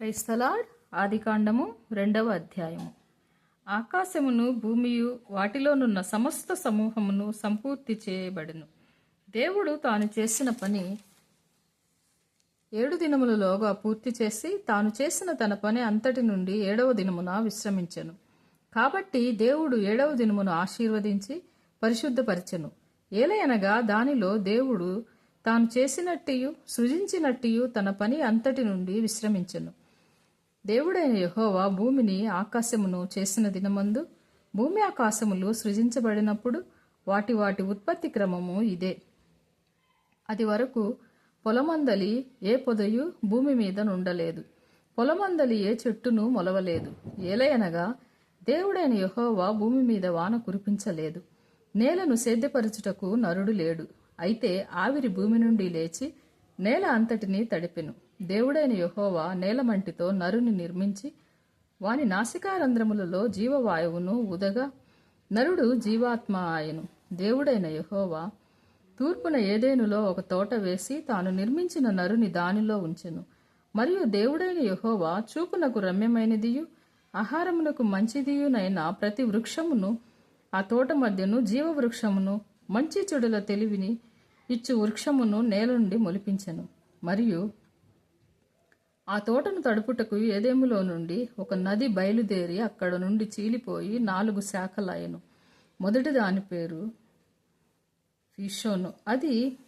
క్రైస్తలాడ్ ఆదికాండము రెండవ అధ్యాయము. ఆకాశమును భూమియు వాటిలోనున్న సమస్త సమూహమును సంపూర్తి చేయబడును. దేవుడు తాను చేసిన పని ఏడు దినములలోగా పూర్తి చేసి తాను చేసిన తన పని అంతటి నుండి ఏడవ దినమున విశ్రమించెను. కాబట్టి దేవుడు ఏడవ దినమును ఆశీర్వదించి పరిశుద్ధపరచను. ఏలయనగా దానిలో దేవుడు తాను చేసినట్టియు సృజించినట్టియు తన పని అంతటి నుండి విశ్రమించెను. దేవుడైన యహోవా భూమిని ఆకాశమును చేసిన దినమందు భూమి ఆకాశములు సృజించబడినప్పుడు వాటి వాటి ఉత్పత్తి క్రమము ఇదే. అది వరకు పొలమందలి ఏ పొదయు భూమి మీద నుండలేదు. పొలమందలి ఏ చెట్టును మొలవలేదు. ఏలయనగా దేవుడైన యహోవా భూమి మీద వాన కురిపించలేదు. నేలను సేద్యపరచుటకు నరుడు లేడు. అయితే ఆవిరి భూమి నుండి లేచి నేల అంతటినీ తడిపెను. దేవుడైన యహోవా నేలమంటితో నరుని నిర్మించి వాని నాసికారంధ్రములలో జీవవాయువును ఉదగా నరుడు జీవాత్మ ఆయను. దేవుడైన యహోవా తూర్పున ఏదేనులో ఒక తోట వేసి తాను నిర్మించిన నరుని దానిలో ఉంచెను. మరియు దేవుడైన యహోవా చూపునకు రమ్యమైనదియు ఆహారమునకు మంచిదియునైన ప్రతి వృక్షమును ఆ తోట మధ్యను జీవవృక్షమును మంచి చెడుల తెలివిని ఇచ్చు వృక్షమును నేల నుండి మొలిపించెను. మరియు ఆ తోటను తడుపుటకు ఏదేములో నుండి ఒక నది బయలుదేరి అక్కడ నుండి చీలిపోయి నాలుగు శాఖలాయను మొదటి దాని పేరు ఫిషోను. అది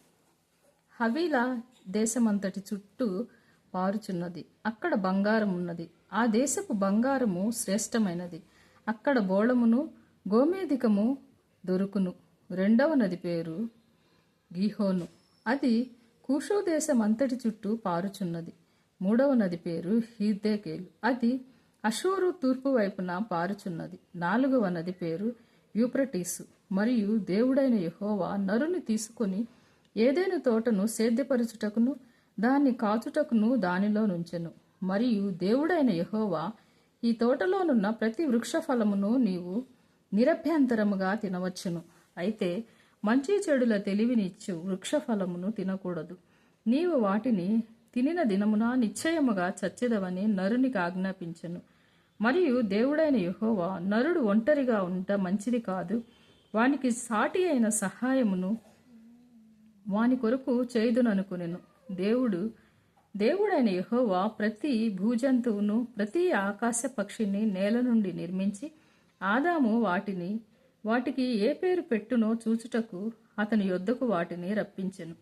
హవీలా దేశమంతటి చుట్టూ పారుచున్నది. అక్కడ బంగారం ఉన్నది ఆ దేశపు బంగారము శ్రేష్టమైనది. అక్కడ బోళమును గోమేధికము దొరుకును. రెండవ నది పేరు గీహోను. అది కూషు దేశం అంతటి చుట్టూ పారుచున్నది. మూడవ నది పేరు హీర్దేకేలు అది అషూరు తూర్పు వైపున పారుచున్నది. నాలుగవ నది పేరు యూప్రటీసు. మరియు దేవుడైన యహోవా నరుని తీసుకొని ఏదైనా తోటను సేద్యపరచుటకును దాన్ని కాచుటకును దానిలో నుంచెను. మరియు దేవుడైన యహోవా ఈ తోటలోనున్న ప్రతి వృక్ష ఫలమును నీవు నిరభ్యంతరముగా తినవచ్చును. అయితే మంచి చెడుల తెలివినిచ్చు వృక్ష ఫలమును తినకూడదు. నీవు వాటిని తినిన దినమున నిశ్చయముగా చచ్చెదవని నరునికి ఆజ్ఞాపించను. మరియు దేవుడైన యహోవా నరుడు ఒంటరిగా ఉంట మంచిది కాదు. వానికి సాటి అయిన సహాయమును వాని కొరకు చేయుదుననుకునెను. దేవుడు దేవుడైన యహోవా ప్రతి భూజంతువును ప్రతి ఆకాశ పక్షిని నేల నుండి నిర్మించి ఆదాము వాటిని వాటికి ఏ పేరు పెట్టునో చూచుటకు అతని యొద్దకు వాటిని రప్పించెను.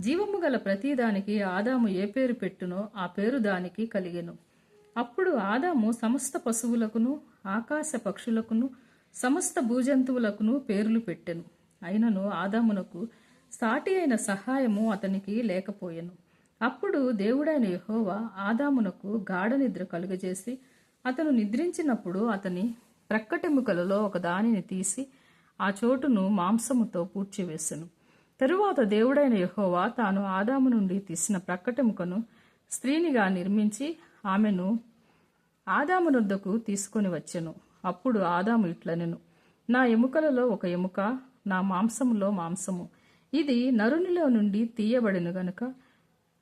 జీవము గల ప్రతిదానికి ఆదాము ఏ పేరు పెట్టునో ఆ పేరు దానికి కలిగెను. అప్పుడు ఆదాము సమస్త పశువులకును ఆకాశ పక్షులకును సమస్త భూజంతువులకును పేర్లు పెట్టెను. అయినను ఆదామునకు సాటి అయిన సహాయము అతనికి లేకపోయెను. అప్పుడు దేవుడైన యహోవా ఆదామునకు గాఢ నిద్ర కలుగజేసి అతను నిద్రించినప్పుడు అతని ప్రక్కటెముకలలో ఒక దానిని తీసి ఆ చోటును మాంసముతో పూడ్చివేసెను తరువాత దేవుడైన యహోవా తాను ఆదాము నుండి తీసిన ప్రక్కటెముకను స్త్రీనిగా నిర్మించి ఆమెను ఆదామునొద్దకు తీసుకొని వచ్చెను. అప్పుడు ఆదాము ఇట్లనెను నా ఎముకలలో ఒక ఎముక నా మాంసములో మాంసము. ఇది నరునిలో నుండి తీయబడిన గనుక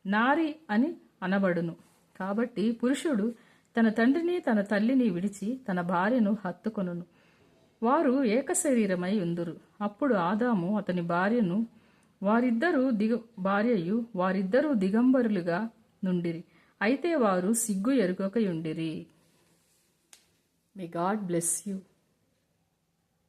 నారి అని అనబడును. కాబట్టి పురుషుడు తన తండ్రిని తన తల్లిని విడిచి తన భార్యను హత్తుకొనును. వారు ఏకశరీరమై ఉందురు. అప్పుడు ఆదాము అతని భార్యను వారిద్దరూ దిగ భార్యయు వారిద్దరూ దిగంబరులుగా నుండిరి. అయితే వారు సిగ్గు ఎరుగకయుండిరి. May God bless you